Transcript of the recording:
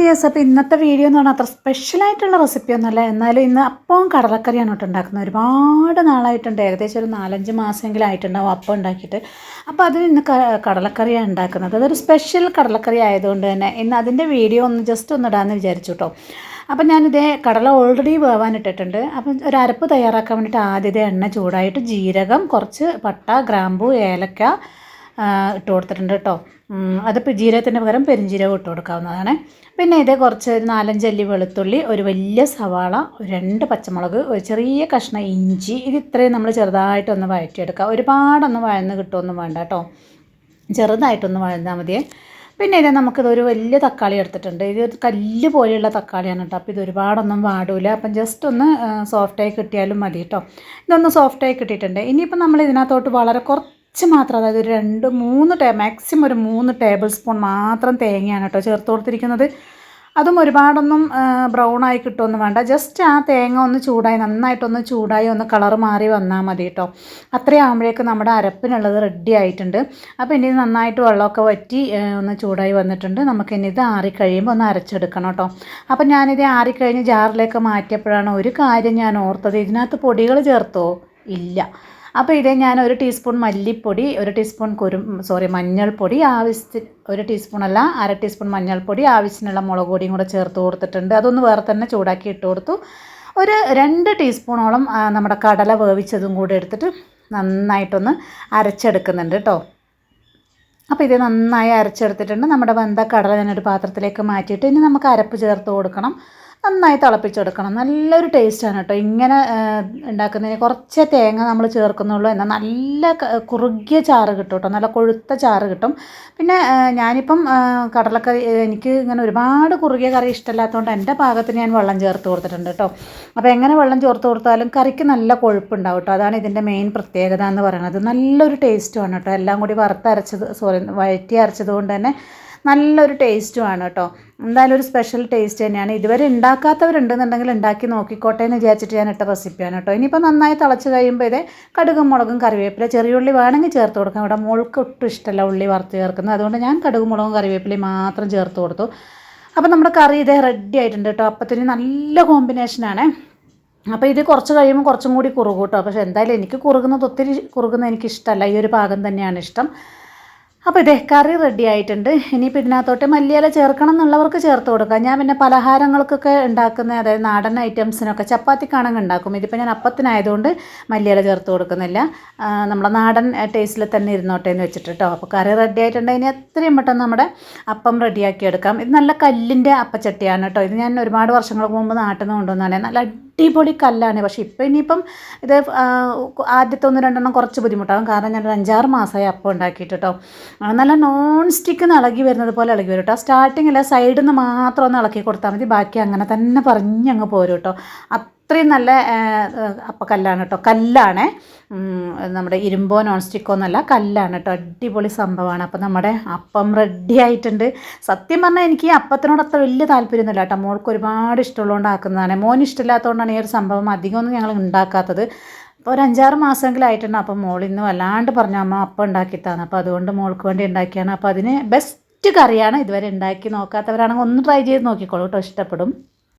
Dears അപ്പോൾ ഇന്നത്തെ video എന്ന് പറഞ്ഞാൽ അത്ര സ്പെഷ്യലായിട്ടുള്ള റെസിപ്പി ഒന്നുമല്ല. എന്നാലും ഇന്ന് അപ്പവും കടലക്കറിയാണ് കേട്ടോ ഉണ്ടാക്കുന്നത്. ഒരുപാട് നാളായിട്ടുണ്ട്. ഏകദേശം ഒരു നാലഞ്ച് മാസമെങ്കിലും ആയിട്ടുണ്ടാവും അപ്പം ഉണ്ടാക്കിയിട്ട്. അപ്പോൾ അതിന് ഇന്ന് കടലക്കറിയാണ് ഉണ്ടാക്കുന്നത്. അതൊരു സ്പെഷ്യൽ കടലക്കറി ആയതുകൊണ്ട് തന്നെ ഇന്ന് അതിന്റെ വീഡിയോ ഒന്ന് ജസ്റ്റ് ഒന്ന് ഇടാമെന്ന് വിചാരിച്ചു കേട്ടോ. അപ്പം ഞാനിതേ കടല ഓൾറെഡി വേവാനിട്ടിട്ടുണ്ട് അപ്പം ഒരു അരപ്പ് തയ്യാറാക്കാൻ വേണ്ടിയിട്ട് ആദ്യത്തെ എണ്ണ ചൂടായിട്ട് ജീരകം കുറച്ച് പട്ട ഗ്രാമ്പു ഏലക്ക ഇട്ട് കൊടുത്തിട്ടുണ്ട് കേട്ടോ. അത് അതിപ്പോൾ ജീരകത്തിന്റെ പകരം പെരിഞ്ജീരകം ഇട്ട് കൊടുക്കാവുന്നതാണ്. പിന്നെ ഇത് കുറച്ച് ഒരു നാലഞ്ചല്ലി വെളുത്തുള്ളി ഒരു വലിയ സവാള രണ്ട് പച്ചമുളക് ഒരു ചെറിയ കഷ്ണം ഇഞ്ചി. ഇത് ഇത്രയും നമ്മൾ ചെറുതായിട്ടൊന്ന് വഴറ്റിയെടുക്കുക ഒരുപാടൊന്നും വഴന്ന് കിട്ടുമൊന്നും വേണ്ട കേട്ടോ. ചെറുതായിട്ടൊന്ന് വഴന്നാൽ മതിയേ. പിന്നെ ഇത് നമുക്കിതൊരു വലിയ തക്കാളി എടുത്തിട്ടുണ്ട്. ഇത് കല്ല് പോലെയുള്ള തക്കാളിയാണ് കേട്ടോ. അപ്പോൾ ഇത് ഒരുപാടൊന്നും വാടൂല. അപ്പം ജസ്റ്റ് ഒന്ന് സോഫ്റ്റായി കിട്ടിയാലും മതി കേട്ടോ. ഇതൊന്ന് സോഫ്റ്റായി കിട്ടിയിട്ടുണ്ട്. ഇനിയിപ്പോൾ നമ്മൾ ഇതിനകത്തോട്ട് വളരെ കുറച്ച് മാത്രം അതായത് ഒരു രണ്ട് മൂന്ന് ടേ മാക്സിമം ഒരു മൂന്ന് ടേബിൾ സ്പൂൺ മാത്രം തേങ്ങയാണ് കേട്ടോ ചേർത്ത് കൊടുത്തിരിക്കുന്നത്. അതും ഒരുപാടൊന്നും ബ്രൗൺ ആയി കിട്ടുമൊന്നും വേണ്ട. ജസ്റ്റ് ആ തേങ്ങ ഒന്ന് ചൂടായി നന്നായിട്ടൊന്ന് ചൂടായി ഒന്ന് കളർ മാറി വന്നാൽ മതി കേട്ടോ. അത്രയാകുമ്പോഴേക്ക് നമ്മുടെ അരപ്പിനുള്ളത് റെഡി ആയിട്ടുണ്ട്. അപ്പോൾ ഇനി നന്നായിട്ട് വെള്ളമൊക്കെ വറ്റി ഒന്ന് ചൂടായി വന്നിട്ടുണ്ട്. നമുക്ക് ഇനി ഇത് ആറിക്കഴിയുമ്പോൾ ഒന്ന് അരച്ചെടുക്കണം കേട്ടോ. അപ്പോൾ ഞാനിത് ആറിക്കഴിഞ്ഞ് ജാറിലേക്ക് മാറ്റിയപ്പോഴാണ് ഒരു കാര്യം ഞാൻ ഓർത്തത്. ഇതിനകത്ത് പൊടികൾ ചേർത്തോ? ഇല്ല. അപ്പോൾ ഇത് ഞാൻ ഒരു ടീസ്പൂൺ മല്ലിപ്പൊടി ഒരു ടീസ്പൂൺ കുരു സോറി മഞ്ഞൾപ്പൊടി ആവശ്യത്തിന് ഒരു ടീസ്പൂൺ അല്ല അര ടീസ്പൂൺ മഞ്ഞൾപ്പൊടി ആവശ്യത്തിനുള്ള മുളക് പൊടിയും കൂടെ ചേർത്ത് കൊടുത്തിട്ടുണ്ട്. അതൊന്ന് വേറെ തന്നെ ചൂടാക്കി ഇട്ട് കൊടുത്തു. ഒരു രണ്ട് ടീസ്പൂണോളം നമ്മുടെ കടല വേവിച്ചതും കൂടെ എടുത്തിട്ട് നന്നായിട്ടൊന്ന് അരച്ചെടുക്കുന്നുണ്ട് കേട്ടോ അപ്പോൾ ഇത് നന്നായി അരച്ചെടുത്തിട്ടുണ്ട്. നമ്മുടെ വെന്ത കടല ഞാനൊരു പാത്രത്തിലേക്ക് മാറ്റിയിട്ട് ഇനി നമുക്ക് അരപ്പ് ചേർത്ത് കൊടുക്കണം. നന്നായി തിളപ്പിച്ചെടുക്കണം. നല്ലൊരു ടേസ്റ്റാണ് കേട്ടോ ഇങ്ങനെ ഉണ്ടാക്കുന്നതിന് കുറച്ച് തേങ്ങ നമ്മൾ ചേർക്കുന്നുള്ളൂ. എന്നാൽ നല്ല കുറുകിയ ചാറ് കിട്ടും കേട്ടോ നല്ല കൊഴുത്ത ചാറ് കിട്ടും. പിന്നെ ഞാനിപ്പം കടലക്കറി എനിക്ക് ഇങ്ങനെ ഒരുപാട് കുറുകിയ കറി ഇഷ്ടമല്ലാത്തതുകൊണ്ട് എന്റെ പാകത്തിന് ഞാൻ വെള്ളം ചേർത്ത് കൊടുത്തിട്ടുണ്ട് കേട്ടോ അപ്പോൾ എങ്ങനെ വെള്ളം ചേർത്ത് കൊടുത്താലും കറിക്ക് നല്ല കൊഴുപ്പുണ്ടാവും കേട്ടോ അതാണ് ഇതിന്റെ മെയിൻ പ്രത്യേകത എന്ന് പറയുന്നത്. നല്ലൊരു ടേസ്റ്റുമാണ് കേട്ടോ എല്ലാം കൂടി വറുത്തരച്ചത് സോറി വയറ്റി അരച്ചത് കൊണ്ട് തന്നെ നല്ലൊരു ടേസ്റ്റുമാണ് കേട്ടോ. എന്തായാലും ഒരു സ്പെഷ്യൽ ടേസ്റ്റ് തന്നെയാണ്. ഇതുവരെ ഉണ്ടാക്കാത്തവരുണ്ടെന്നുണ്ടെങ്കിൽ ഉണ്ടാക്കി നോക്കിക്കോട്ടെ എന്ന് വിചാരിച്ചിട്ട് ഞാൻ ഇട്ട റെസിപ്പിയാണ് കേട്ടോ. ഇനിയിപ്പോൾ നന്നായി തിളച്ച് കഴിയുമ്പോൾ ഇത് കടുകും മുളകും കറിവേപ്പില ചെറിയ ഉള്ളി വേണമെങ്കിൽ ചേർത്ത് കൊടുക്കാം. ഇവിടെ മോൾക്ക് ഒട്ടും ഇഷ്ടമല്ല ഉള്ളി വറുത്ത് ചേർക്കുന്നത്. അതുകൊണ്ട് ഞാൻ കടുകും മുളകും കറിവേപ്പിലയും മാത്രം ചേർത്ത് കൊടുത്തു. അപ്പോൾ നമ്മുടെ കറി ഇതേ റെഡി ആയിട്ടുണ്ട് കേട്ടോ. അപ്പത്തിന് നല്ല കോമ്പിനേഷനാണ് അപ്പോൾ ഇത് കുറച്ച് കഴിയുമ്പോൾ കുറച്ചും കൂടി കുറുകും കേട്ടോ. പക്ഷേ എന്തായാലും എനിക്ക് കുറുകുന്നത് ഒത്തിരി കുറുകുന്നത് എനിക്കിഷ്ടമല്ല. ഈ ഒരു പാകം തന്നെയാണ് ഇഷ്ടം. അപ്പോൾ ഇതേ കറി റെഡി ആയിട്ടുണ്ട്. ഇനി ഇതിനകത്തോട്ട് മല്ലിയില ചേർക്കണം എന്നുള്ളവർക്ക് ചേർത്ത് കൊടുക്കാം. ഞാൻ പിന്നെ പലഹാരങ്ങൾക്കൊക്കെ ഉണ്ടാക്കുന്ന അതായത് നാടൻ ഐറ്റംസിനൊക്കെ ചപ്പാത്തിക്കാണെങ്കിൽ ഉണ്ടാക്കും. ഇതിപ്പോൾ ഞാൻ അപ്പത്തിനായതുകൊണ്ട് മല്ലിയില ചേർത്ത് കൊടുക്കുന്നില്ല. നമ്മുടെ നാടൻ ടേസ്റ്റിൽ തന്നെ ഇരുന്നോട്ടെ എന്ന് വെച്ചിട്ട് കേട്ടോ അപ്പോൾ കറി റെഡി ആയിട്ടുണ്ട്. ഇനി എത്രയും പെട്ടെന്ന് നമ്മുടെ അപ്പം റെഡിയാക്കി എടുക്കാം. ഇത് നല്ല കല്ലിന്റെ അപ്പച്ചട്ടിയാണ് കേട്ടോ ഇത് ഞാൻ ഒരുപാട് വർഷങ്ങൾക്ക് മുമ്പ് നാട്ടിൽ നിന്ന് കൊണ്ടുവന്നതാണ്. നല്ല അടിപൊളി കല്ലാണ്. പക്ഷേ ഇപ്പം ഇനിയിപ്പം ഇത് ആദ്യത്തെ ഒന്ന് രണ്ടെണ്ണം കുറച്ച് ബുദ്ധിമുട്ടാകും കാരണം ഞാനൊരു അഞ്ചാറ് മാസമായി അപ്പം ഉണ്ടാക്കിയിട്ട് കേട്ടോ നല്ല നോൺ സ്റ്റിക്ക് ഇളകി വരുന്നത് പോലെ ഇളകി വരും കേട്ടോ സ്റ്റാർട്ടിങ്ങിൽ സൈഡിൽ നിന്ന് മാത്രം ഒന്ന് ഇളക്കി കൊടുത്താൽ മതി. ബാക്കി അങ്ങനെ തന്നെ പറഞ്ഞങ്ങ് പോരും കേട്ടോ അത്രയും നല്ല അപ്പം കല്ലാണ് കേട്ടോ കല്ലാണ് നമ്മുടെ ഇരുമ്പോ നോൺ സ്റ്റിക്കോ എന്നല്ല കല്ലാണ് കേട്ടോ അടിപൊളി സംഭവമാണ് അപ്പം നമ്മുടെ അപ്പം റെഡി ആയിട്ടുണ്ട്. സത്യം പറഞ്ഞാൽ എനിക്ക് അപ്പത്തിനോട് അത്ര വലിയ താല്പര്യമൊന്നുമില്ല കേട്ടോ മോൾക്ക് ഒരുപാട് ഇഷ്ടമുള്ളതുകൊണ്ട് ആക്കുന്നതാണ് മോന് ഇഷ്ടമില്ലാത്തതുകൊണ്ടാണ് ഈ ഒരു സംഭവം അധികമൊന്നും ഞങ്ങൾ ഉണ്ടാക്കാത്തത് അപ്പോൾ ഒരു അഞ്ചാറ് മാസമെങ്കിലും ആയിട്ടുണ്ട് അപ്പം മോൾ ഇന്ന് വല്ലാണ്ട് പറഞ്ഞു അമ്മ അപ്പം ഉണ്ടാക്കിത്താന്ന് അപ്പോൾ അതുകൊണ്ട് മോൾക്ക് വേണ്ടി ഉണ്ടാക്കിയാണ് അപ്പോൾ അതിന് ബെസ്റ്റ് കറിയാണ് ഇതുവരെ ഉണ്ടാക്കി നോക്കാത്തവരാണെങ്കിൽ ഒന്ന് ട്രൈ ചെയ്ത് നോക്കിക്കോളൂ കേട്ടോ ഇഷ്ടപ്പെടും.